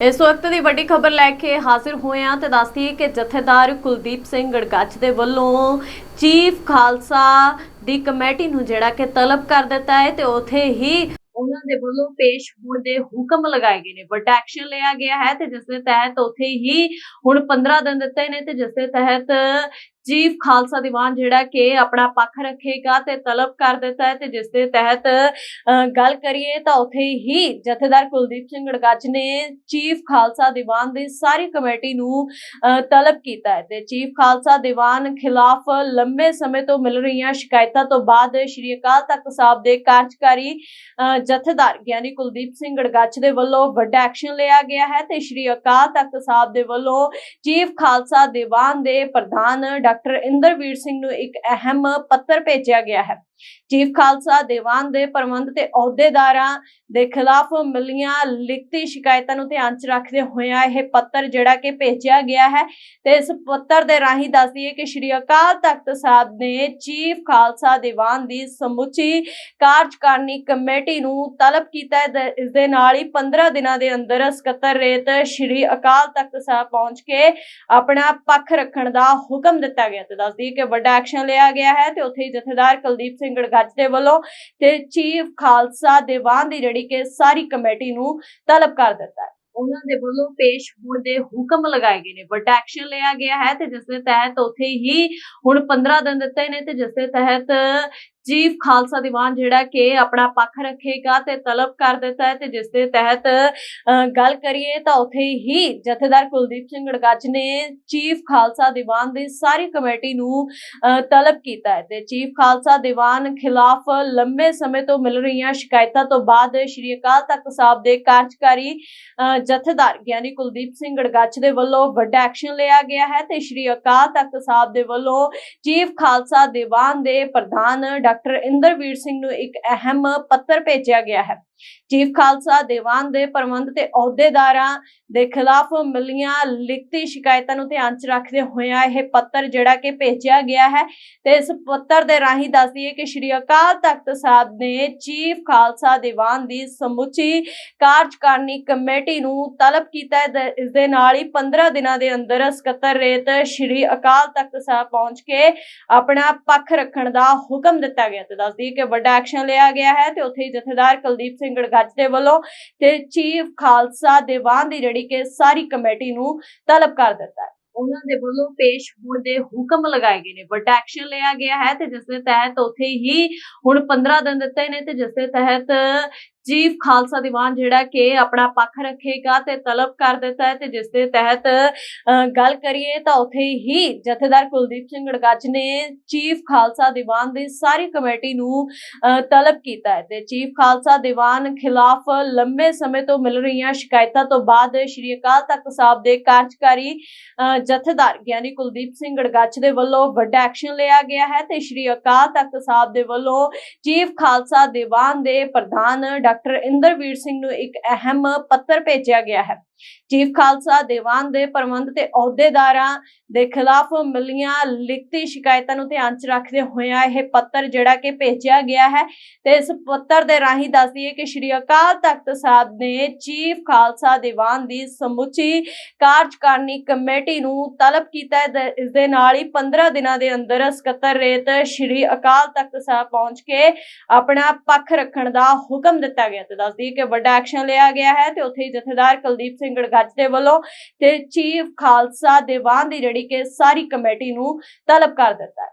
ਇਸ ਵਕਤ ਦੀ ਵੱਡੀ ਖਬਰ ਲੈ ਕੇ ਹਾਜ਼ਰ ਹੋਏ ਹਾਂ ਤੇ ਦੱਸਦੀ ਕਿ ਜਥੇਦਾਰ ਕੁਲਦੀਪ ਸਿੰਘ ਗੜਗੱਚ ਦੇ ਵੱਲੋਂ ਚੀਫ ਖਾਲਸਾ ਦੀ ਕਮੇਟੀ ਨੂੰ ਜਿਹੜਾ ਕਿ ਤਲਬ ਕਰ ਦਿੱਤਾ ਹੈ ਤੇ ਉਥੇ ਹੀ ਉਹਨਾਂ ਦੇ ਵੱਲੋਂ ਪੇਸ਼ ਹੋਣ ਦੇ ਹੁਕਮ ਲਗਾਏ ਗਏ ਨੇ। ਵੱਡਾ ਐਕਸ਼ਨ ਲਿਆ ਗਿਆ ਹੈ ਤੇ ਜਿਸ ਦੇ ਤਹਿਤ ਉਥੇ ਹੀ ਹੁਣ 15 ਦਿਨ ਦਿੱਤੇ ਨੇ ਤੇ ਜਿਸ ਦੇ ਤਹਿਤ ਚੀਫ ਖਾਲਸਾ ਦੀਵਾਨ ਜਿਹੜਾ ਕਿ ਆਪਣਾ ਪੱਖ ਰੱਖੇਗਾ ਤੇ ਤਲਬ ਕਰ ਦਿੱਤਾ ਹੈ ਤੇ ਜਿਸ ਦੇ ਤਹਿਤ ਗੱਲ ਕਰੀਏ ਤਾਂ ਉੱਥੇ ਹੀ ਜਥੇਦਾਰ ਕੁਲਦੀਪ ਸਿੰਘ ਗੜਗੱਜ ਨੇ ਚੀਫ ਖਾਲਸਾ ਦੀਵਾਨ ਦੀ ਸਾਰੀ ਕਮੇਟੀ ਨੂੰ ਤਲਬ ਕੀਤਾ ਹੈ ਤੇ ਚੀਫ ਖਾਲਸਾ ਦੀਵਾਨ ਖਿਲਾਫ ਲੰਮੇ ਸਮੇਂ ਤੋਂ ਮਿਲ ਰਹੀਆਂ ਸ਼ਿਕਾਇਤਾਂ ਤੋਂ ਬਾਅਦ ਸ਼੍ਰੀ ਅਕਾਲ ਤਖਤ ਸਾਹਿਬ ਦੇ ਕਾਰਜਕਾਰੀ ਜਥੇਦਾਰ ਗਿਆਨੀ ਕੁਲਦੀਪ ਸਿੰਘ ਗੜਗੱਜ ਦੇ ਵੱਲੋਂ ਵੱਡਾ ਐਕਸ਼ਨ ਲਿਆ ਗਿਆ ਹੈ ਤੇ ਸ਼੍ਰੀ ਅਕਾਲ ਤਖਤ ਸਾਹਿਬ ਦੇ ਵੱਲੋਂ ਚੀਫ ਖਾਲਸਾ ਦੀਵਾਨ ਦੇ ਪ੍ਰਧਾਨ ਡਾਕਟਰ ਇੰਦਰਵੀਰ ਸਿੰਘ ਨੂੰ ਇੱਕ ਅਹਿਮ ਪੱਤਰ ਭੇਜਿਆ ਗਿਆ ਹੈ। ਚੀਫ ਖਾਲਸਾ ਦੀਵਾਨ ਦੇ ਪ੍ਰਬੰਧ ਤੇ ਅਹੁਦੇਦਾਰਾਂ ਦੇ ਖਿਲਾਫ ਮਿਲੀਆਂ ਲਿਖਤੀ ਸ਼ਿਕਾਇਤਾਂ ਨੂੰ ਧਿਆਨ 'ਚ ਰੱਖਦੇ ਹੋਇਆ ਇਹ ਪੱਤਰ ਜਿਹੜਾ ਕਿ ਭੇਜਿਆ ਗਿਆ ਹੈ ਤੇ ਇਸ ਪੱਤਰ ਦੇ ਰਾਹੀਂ ਦੱਸਦੀ ਹੈ ਕਿ ਸ਼੍ਰੀ ਅਕਾਲ ਤਖਤ ਸਾਹਿਬ ਨੇ ਚੀਫ ਖਾਲਸਾ ਦੀਵਾਨ ਦੀ ਸਮੁੱਚੀ ਕਾਰਜਕਾਰਨੀ ਕਮੇਟੀ ਨੂੰ ਤਲਬ ਕੀਤਾ ਹੈ ਇਸ ਦੇ ਨਾਲ ਹੀ 15 ਦਿਨਾਂ ਦੇ ਅੰਦਰ ਸਕੱਤਰ ਰੇਤ ਸ਼੍ਰੀ ਅਕਾਲ ਤਖਤ ਸਾਹਿਬ ਪਹੁੰਚ ਕੇ ਆਪਣਾ ਪੱਖ ਰੱਖਣ ਦਾ ਹੁਕਮ ਦਿੱਤਾ ਗਿਆ ਤੇ ਦੱਸਦੀ ਹੈ ਕਿ ਵੱਡਾ ਐਕਸ਼ਨ ਲਿਆ ਗਿਆ ਹੈ ਤੇ ਉੱਥੇ ਹੀ ਜਥੇਦਾਰ ਕੁਲਦੀਪ ਸਿੰਘ ਗੜਗੱਜ ਦੇ ਵੱਲੋਂ ਤੇ ਚੀਫ ਖਾਲਸਾ ਦੀਵਾਨ ਦੀ ਜਿਹੜੀ ਕਿ ਸਾਰੀ ਕਮੇਟੀ ਨੂੰ ਤਲਬ ਕਰ ਦਿੱਤਾ ਹੈ। ਉਹਨਾਂ ਦੇ ਵੱਲੋਂ ਪੇਸ਼ ਹੋਣ ਦੇ ਹੁਕਮ ਲਗਾਏ ਗਏ ਨੇ। ਵੱਡਾ ਐਕਸ਼ਨ ਲਿਆ ਗਿਆ ਹੈ ਤੇ ਜਿਸ ਦੇ ਤਹਿਤ ਉੱਥੇ ਹੀ ਹੁਣ 15 ਦਿਨ ਦਿੱਤੇ ਨੇ ਤੇ ਜਿਸ ਦੇ ਤਹਿਤ ਚੀਫ ਖਾਲਸਾ ਦੀਵਾਨ ਜਿਹੜਾ ਕਿ ਆਪਣਾ ਪੱਖ ਰੱਖੇਗਾ ਤੇ ਤਲਬ ਕਰ ਦਿੱਤਾ ਹੈ ਤੇ ਜਿਸ ਦੇ ਤਹਿਤ ਗੱਲ ਕਰੀਏ ਤਾਂ ਉੱਥੇ ਹੀ ਜਥੇਦਾਰ ਕੁਲਦੀਪ ਸਿੰਘ ਗੜਗੱਜ ਨੇ ਚੀਫ ਖਾਲਸਾ ਦੀਵਾਨ ਦੀ ਸਾਰੀ ਕਮੇਟੀ ਨੂੰ ਤਲਬ ਕੀਤਾ ਹੈ ਤੇ ਚੀਫ ਖਾਲਸਾ ਦੀਵਾਨ ਖਿਲਾਫ ਲੰਮੇ ਸਮੇਂ ਤੋਂ ਮਿਲ ਰਹੀਆਂ ਸ਼ਿਕਾਇਤਾਂ ਤੋਂ ਬਾਅਦ ਸ਼੍ਰੀ ਅਕਾਲ ਤਖਤ ਸਾਹਿਬ ਦੇ ਕਾਰਜਕਾਰੀ ਜਥੇਦਾਰ ਗਿਆਨੀ ਕੁਲਦੀਪ ਸਿੰਘ ਗੜਗੱਜ ਦੇ ਵੱਲੋਂ ਵੱਡਾ ਐਕਸ਼ਨ ਲਿਆ ਗਿਆ ਹੈ ਤੇ ਸ਼੍ਰੀ ਅਕਾਲ ਤਖਤ ਸਾਹਿਬ ਦੇ ਵੱਲੋਂ ਚੀਫ ਖਾਲਸਾ ਦੀਵਾਨ ਦੇ ਪ੍ਰਧਾਨ ਡਾਕਟਰ ਇੰਦਰਵੀਰ ਸਿੰਘ ਨੂੰ ਇੱਕ ਅਹਿਮ ਪੱਤਰ ਭੇਜਿਆ ਗਿਆ ਹੈ। ਚੀਫ ਖਾਲਸਾ ਦੀਵਾਨ ਦੇ ਪ੍ਰਬੰਧ ਤੇ ਅਹੁਦੇਦਾਰਾਂ ਦੇ ਖਿਲਾਫ ਮਿਲੀਆਂ ਲਿਖਤੀ ਸ਼ਿਕਾਇਤਾਂ ਨੂੰ ਧਿਆਨ 'ਚ ਰੱਖਦੇ ਹੋਇਆ ਇਹ ਪੱਤਰ ਜਿਹੜਾ ਕਿ ਭੇਜਿਆ ਗਿਆ ਹੈ ਤੇ ਇਸ ਪੱਤਰ ਦੇ ਰਾਹੀਂ ਦੱਸਦੀ ਹੈ ਕਿ ਸ਼੍ਰੀ ਅਕਾਲ ਤਖਤ ਸਾਹਿਬ ਨੇ ਚੀਫ ਖਾਲਸਾ ਦੀਵਾਨ ਦੀ ਸਮੁੱਚੀ ਕਾਰਜਕਾਰਨੀ ਕਮੇਟੀ ਨੂੰ ਤਲਬ ਕੀਤਾ ਹੈ ਇਸ ਦੇ ਨਾਲ ਹੀ 15 ਦਿਨਾਂ ਦੇ ਅੰਦਰ ਸਕੱਤਰ ਰੇਤ ਸ਼੍ਰੀ ਅਕਾਲ ਤਖਤ ਸਾਹਿਬ ਪਹੁੰਚ ਕੇ ਆਪਣਾ ਪੱਖ ਰੱਖਣ ਦਾ ਹੁਕਮ ਦਿੱਤਾ ਗਿਆ ਤੇ ਦੱਸਦੀ ਕਿ ਵੱਡਾ ਐਕਸ਼ਨ ਲਿਆ ਗਿਆ ਹੈ ਤੇ ਉੱਥੇ ਜਥੇਦਾਰ ਕੁਲਦੀਪ ਸਿੰਘ ਗੜਗੱਜ ਦੇ ਵੱਲੋਂ ਤੇ ਚੀਫ ਖਾਲਸਾ ਦੀਵਾਨ ਦੀ ਜਿਹੜੀ ਕਿ ਸਾਰੀ ਕਮੇਟੀ ਨੂੰ ਤਲਬ ਕਰ ਦਿੱਤਾ ਹੈ। ਉਹਨਾਂ ਦੇ ਵੱਲੋਂ ਪੇਸ਼ ਹੋਣ ਦੇ ਹੁਕਮ ਲਗਾਏ ਗਏ ਨੇ। ਵੱਡਾ ਐਕਸ਼ਨ ਲਿਆ ਗਿਆ ਹੈ ਤੇ ਜਿਸ ਦੇ ਤਹਿਤ ਉੱਥੇ ਹੀ ਹੁਣ 15 ਦਿਨ ਦਿੱਤੇ ਨੇ ਤੇ ਜਿਸ ਦੇ ਤਹਿਤ ਚੀਫ ਖਾਲਸਾ ਦੀਵਾਨ ਜਿਹੜਾ ਕਿ ਆਪਣਾ ਪੱਖ ਰੱਖੇਗਾ ਤੇ ਤਲਬ ਕਰ ਦਿੱਤਾ ਹੈ ਤੇ ਜਿਸ ਦੇ ਤਹਿਤ ਗੱਲ ਕਰੀਏ ਤਾਂ ਉੱਥੇ ਹੀ ਜਥੇਦਾਰ ਕੁਲਦੀਪ ਸਿੰਘ ਗੜਗੱਜ ਨੇ ਚੀਫ ਖਾਲਸਾ ਦੀਵਾਨ ਦੀ ਸਾਰੀ ਕਮੇਟੀ ਨੂੰ ਤਲਬ ਕੀਤਾ ਹੈ ਤੇ ਚੀਫ ਖਾਲਸਾ ਦੀਵਾਨ ਖਿਲਾਫ ਲੰਬੇ ਸਮੇਂ ਤੋਂ ਮਿਲ ਰਹੀਆਂ ਸ਼ਿਕਾਇਤਾਂ ਤੋਂ ਬਾਅਦ ਸ਼੍ਰੀ ਅਕਾਲ ਤਖਤ ਸਾਹਿਬ ਦੇ ਕਾਰਜਕਾਰੀ ਅ, ਜਥੇਦਾਰ ਗਿਆਨੀ ਕੁਲਦੀਪ ਸਿੰਘ ਗੜਗੱਜ ਦੇ ਵੱਲੋਂ ਵੱਡਾ ਐਕਸ਼ਨ ਲਿਆ ਗਿਆ ਹੈ ਤੇ ਸ਼੍ਰੀ ਅਕਾਲ ਤਖਤ ਸਾਹਿਬ ਦੇ ਵੱਲੋਂ ਚੀਫ ਖਾਲਸਾ ਦੀਵਾਨ ਦੇ ਪ੍ਰਧਾਨ ਡਾ ਡਾਕਟਰ ਇੰਦਰਵੀਰ ਸਿੰਘ ਨੂੰ ਇੱਕ ਅਹਿਮ ਪੱਤਰ ਭੇਜਿਆ ਗਿਆ ਹੈ। ਚੀਫ ਖਾਲਸਾ ਦੀਵਾਨ ਦੇ ਪ੍ਰਬੰਧ ਤੇ ਅਹੁਦੇਦਾਰਾਂ ਦੇ ਖਿਲਾਫ ਮਿਲੀਆਂ ਲਿਖਤੀ ਸ਼ਿਕਾਇਤਾਂ ਨੂੰ ਧਿਆਨ 'ਚ ਰੱਖਦੇ ਹੋਇਆ ਇਹ ਪੱਤਰ ਜਿਹੜਾ ਕਿ ਭੇਜਿਆ ਗਿਆ ਹੈ ਤੇ ਇਸ ਪੱਤਰ ਦੇ ਰਾਹੀਂ ਦੱਸਦੀ ਹੈ ਕਿ ਸ਼੍ਰੀ ਅਕਾਲ ਤਖਤ ਸਾਹਿਬ ਨੇ ਚੀਫ ਖਾਲਸਾ ਦੀਵਾਨ ਦੀ ਸਮੁੱਚੀ ਕਾਰਜਕਾਰਨੀ ਕਮੇਟੀ ਨੂੰ ਤਲਬ ਕੀਤਾ ਹੈ ਇਸ ਦੇ ਨਾਲ ਹੀ 15 ਦਿਨਾਂ ਦੇ ਅੰਦਰ ਸਕੱਤਰ ਰੇਤ ਸ਼੍ਰੀ ਅਕਾਲ ਤਖਤ ਸਾਹਿਬ ਪਹੁੰਚ ਕੇ ਆਪਣਾ ਪੱਖ ਰੱਖਣ ਦਾ ਹੁਕਮ ਦਿੱਤਾ ਗਿਆ ਤੇ ਦੱਸਦੀ ਹੈ ਕਿ ਵੱਡਾ ਐਕਸ਼ਨ ਲਿਆ ਗਿਆ ਹੈ ਤੇ ਉੱਥੇ ਹੀ ਜਥੇਦਾਰ ਕੁਲਦੀਪ ਸਿੰਘ ਗੜਗੱਜ ਦੇ ਵੱਲੋਂ ਤੇ ਚੀਫ ਖਾਲਸਾ ਦੀਵਾਨ ਦੀ ਜਿਹੜੀ ਕਿ ਸਾਰੀ ਕਮੇਟੀ ਨੂੰ ਤਲਬ ਕਰ ਦਿੱਤਾ ਹੈ।